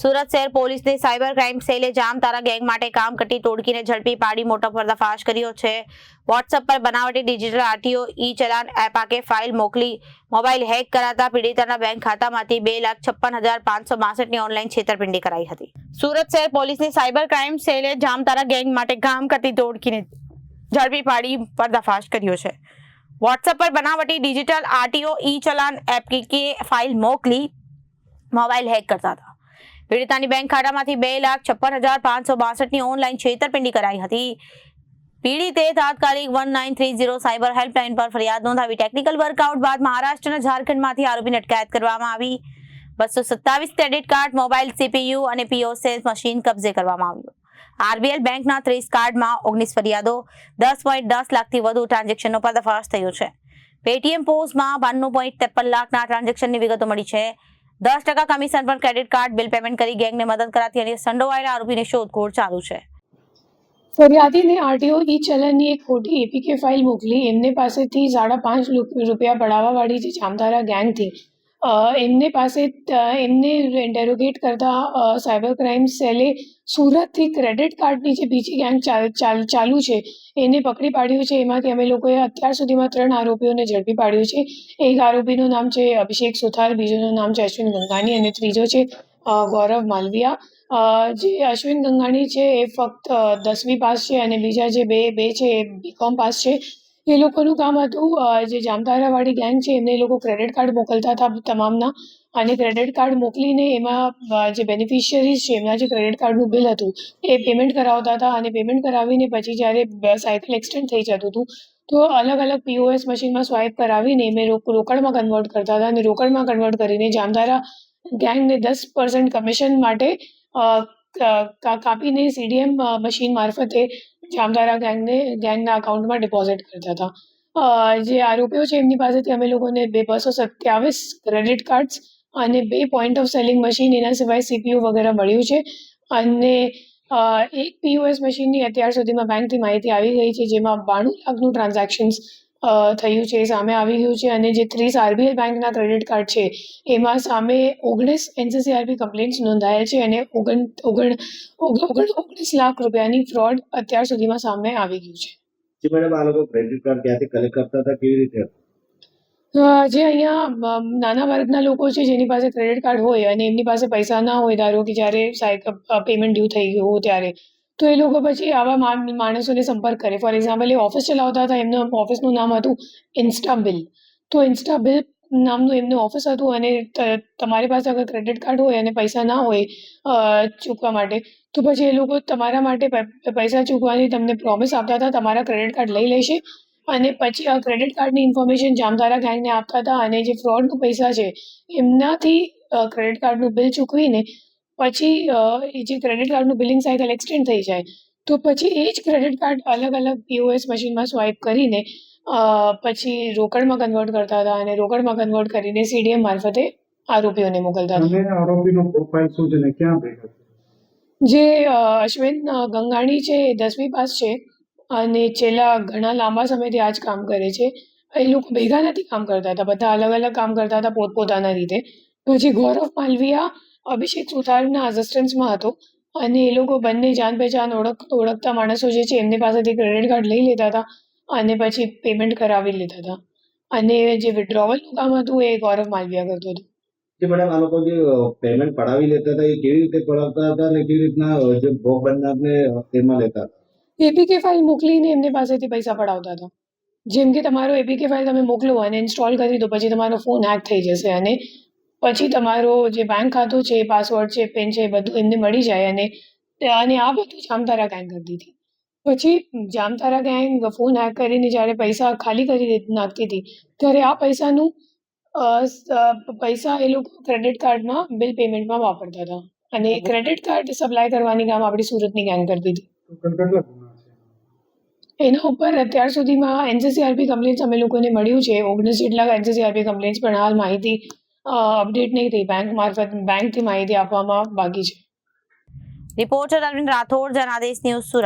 સુરત શહેર પોલીસની cyber crime સેલે જામતારા ગેંગ માટે કામ કરતી ટોળકીને ઝડપી પાડી મોટો પર્દાફાશ કર્યો છે. વોટ્સઅપ પર બનાવટી digital RTO e challan app આકે file મોકલી મોબાઈલ હેક કરાતા પીડિતાના બેંક ખાતામાંથી બે લાખ છપ્પન હજાર પાંચસો બાસઠની ઓનલાઈન છેતરપિંડી કરાઈ હતી. સુરત શહેર પોલીસની સાયબર ક્રાઇમ સેલે જામતારા ગેંગ માટે કામ કરતી ટોળકીને ઝડપી પાડી પર્દાફાશ કર્યો છે. વોટ્સઅપ પર બનાવટી digital RTO e challan app કે ફાઇલ મોકલી મોબાઈલ હેક કરતા હતા. પીડિતાની બેંક ખાતામાંથી બે લાખ છપ્પન હજાર પાંચસો બાસઠની ઓનલાઈન છેતરપિંડી કરાઈ હતી. પીડિતે તાત્કાલિક one nine three zero cyber helpline પર ફરિયાદ નોંધાવી ટેકનિકલ વર્કઆઉટ બાદ મહારાષ્ટ્ર અને ઝારખંડમાંથી આરોપીને અટકાયત કરવામાં આવી. બસો સત્તાવીસ ક્રેડિટ કાર્ડ, મોબાઈલ, સીપીયુ અને પીઓસેસ મશીન કબજે કરવામાં આવ્યું. આરબીએલ બેંકના ત્રીસ કાર્ડમાં ઓગણીસ ફરિયાદો, દસ પોઈન્ટ દસ લાખથી વધુ ટ્રાન્ઝેક્શનનો પર્દાફાશ થયો છે. પેટીએમ પોસ્ટમાં બાણું પોઈન્ટ ત્રેપન લાખના ટ્રાન્ઝેક્શનની વિગતો મળી છે. દસ ટકા કમિશન પર ક્રેડિટ કાર્ડ બિલ પેમેન્ટ કરી ગેંગને મદદ કરાતી અને સંડોવાયેલા આરોપીની શોધખોળ ચાલુ છે. ફરિયાદીને આરટીઓ ઈ ચલણની એક ખોટી એપીકે ફાઇલ મોકલી. એમને પાસેથી સાડા પાંચ રૂપ- રૂપિયા પડાવવાવાળી જે જામતારા ગેંગથી અ, એમને પાસે એમને ઇન્ટેરોગેટ કરતા સાયબર ક્રાઇમ સેલે સુરતથી ક્રેડિટ કાર્ડની જે બીજી ગેંગ ચાલ છે, એને પકડી પાડ્યું છે. એમાંથી અમે લોકોએ અત્યાર સુધીમાં ત્રણ આરોપીઓને ઝડપી પાડ્યું છે. એક આરોપીનું નામ છે અભિષેક સુથાર, બીજોનું નામ છે અશ્વિન ગંગાની અને ત્રીજો છે ગૌરવ માલવિયા. જે અશ્વિન ગંગાણી છે એ ફક્ત દસમી પાસ છે અને બીજા જે બે બે છે એ બીકોમ પાસ છે. એ લોકોનું કામ હતું જે જામતારાવાળી ગેંગ છે, એમને એ લોકો ક્રેડિટ કાર્ડ મોકલતા હતા તમામના. અને ક્રેડિટ કાર્ડ મોકલીને એમાં જે બેનિફિશિયરીઝ છે, એમના જે ક્રેડિટ કાર્ડનું બિલ હતું, એ પેમેન્ટ કરાવતા હતા. અને પેમેન્ટ કરાવીને પછી જ્યારે સાયકલ એક્સટેન્ડ થઈ જતું હતું, તો અલગ અલગ પીઓએસ મશીનમાં સ્વાઇપ કરાવીને રોક રોકડમાં કન્વર્ટ કરતા હતા. અને રોકડમાં કન્વર્ટ કરીને જામતારા ગેંગને દસ પર્સન્ટ કમિશન માટે કાપીને સીડીએમ મશીન મારફતે જામતારા ગેંગને ગેંગના અકાઉન્ટમાં ડિપોઝિટ કરતા હતા. જે આરોપીઓ છે, એમની પાસેથી અમે લોકોને બે બસો સત્યાવીસ ક્રેડિટ કાર્ડ્સ અને બે પોઈન્ટ ઓફ સેલિંગ મશીન એના સિવાય સીપીયુ વગેરે મળ્યું છે. અને એક પીઓએસ મશીનની અત્યાર સુધીમાં બેંકથી માહિતી આવી ગઈ છે, જેમાં બાણું લાખનું ટ્રાન્ઝેક્શન્સ થયું છે સામે આવી ગયું છે અને જે ત્રીસ આરબીએલ બેંકના ક્રેડિટ કાર્ડ છે એમાં સામે ઓગણીસ એનસીસીઆરબી કમ્પ્લેન્ટ્સ નોંધાયેલ છે અને ઓગણ ઓગણ ઓગણ ઓગણ ઓગણીસ લાખ રૂપિયાની ફ્રોડ અત્યાર સુધીમાં સામે આવી ગયું છે. જી મેડમ આ લોકો ક્રેડિટ કાર્ડ ક્યાંથી કલેક્ટ કરતા હતા કેવી રીતે? જે અહીંયા નાના વર્ગના લોકો છે જેની પાસે ક્રેડિટ કાર્ડ હોય અને એમની પાસે પૈસા ના હોય ધારો કે જ્યારે પેમેન્ટ ડ્યુ થઈ ગયું હોય ત્યારે તો એ લોકો પછી આવા માણ- માણસોને સંપર્ક કરે. ફોર એક્ઝામ્પલ એ ઓફિસ ચલાવતા હતા, એમનું ઓફિસનું નામ હતું ઇન્સ્ટા બિલ તો ઇન્સ્ટા બિલ નામનું એમનું ઓફિસ હતું અને તમારી પાસે અગર ક્રેડિટ કાર્ડ હોય અને પૈસા ના હોય ચૂકવા માટે, તો પછી એ લોકો તમારા માટે પૈસા ચૂકવાની તમને પ્રોમિસ આપતા હતા, તમારા ક્રેડિટ કાર્ડ લઈ લેશે અને પછી આ ક્રેડિટ કાર્ડની ઇન્ફોર્મેશન જામતારા ગેંગને આપતા હતા અને જે ફ્રોડનું પૈસા છે, એમનાથી ક્રેડિટ કાર્ડનું બિલ ચૂકવીને પછી એ જે ક્રેડિટ કાર્ડનું બિલિંગ સાયકલ એક્સટેન્ડ થઈ જાય તો પછી એ જ ક્રેડિટ કાર્ડ અલગ અલગ પીઓએસ મશીનમાં સ્વાઇપ કરીને પછી રોકડમાં કન્વર્ટ કરતા હતા અને રોકડમાં કન્વર્ટ કરીને સીડીએમ મારફતે આરોપીઓને મોકલતા હતા. આરોપીનો પ્રોફાઇલ શું છે ને ક્યાં ભેગા જે અશ્વિન ગંગાણી છે એ દસમી પાસ છે અને છેલ્લા ઘણા લાંબા સમયથી આ જ કામ કરે છે. એ લોકો ભેગા નથી કામ કરતા હતા બધા અલગ અલગ કામ કરતા હતા પોતપોતાના રીતે. પછી ગૌરવ માલવિયા અભિષેક સુથારના અસિસ્ટન્સમાં હતો અને એ લોકો બંને જાન પહેચાન ઓળખ ઓળખતા માણસો જે છે એમની પાસેથી ક્રેડિટ કાર્ડ લઈ લેતા હતા અને પછી પેમેન્ટ કરાવી લેતા હતા. અને જે વિડ્રોવલનું કામ હતું એ ગૌરવ માલવિયા કરતો હતો. જે મેડમ આ લોકો જે પેમેન્ટ પડાવી લેતા હતા એ કેવી રીતે પડાવતા હતા અને કેવી રીતના જે ભોગ બનનારને તેમાં લેતા હતા? એપીકે ફાઇલ મોકલીને એમની પાસેથી પૈસા પડાવતા હતા. જેમ કે તમારો એપીકે ફાઇલ તમે મોકલો અને ઇન્સ્ટોલ કરી દો પછી તમારો ફોન હેક થઈ જશે અને પછી તમારો જે બેંક ખાતું છે પાસવર્ડ છે પેન છે એ બધું એમને મળી જાય અને અને આ બધું જામતારા ગેંગ કરી દીધી. પછી જામતારા ગેંગ ફોન હેક કરીને જ્યારે પૈસા ખાલી કરી નાખતી હતી ત્યારે આ પૈસાનું પૈસા એ લોકો ક્રેડિટ કાર્ડમાં બિલ પેમેન્ટમાં વાપરતા હતા. અને ક્રેડિટ કાર્ડ સપ્લાય કરવાની કામ આપણી સુરતની ગેંગ કરતી હતી એના ઉપર અત્યાર સુધીમાં એનસીસીઆરપી કમ્પ્લેન્ટ્સ અમે લોકોને મળ્યું છે. ઓગણીસ જેટલા એનસીસીઆરપી કમ્પ્લેન્ટ્સ પણ હાલ માહિતી અપડેટ નહીં થઈ. બેંક મારફત બેંકથી માહિતી આપવામાં બાકી છે. Reporter Arvind Rathod, Janadesh news Surat.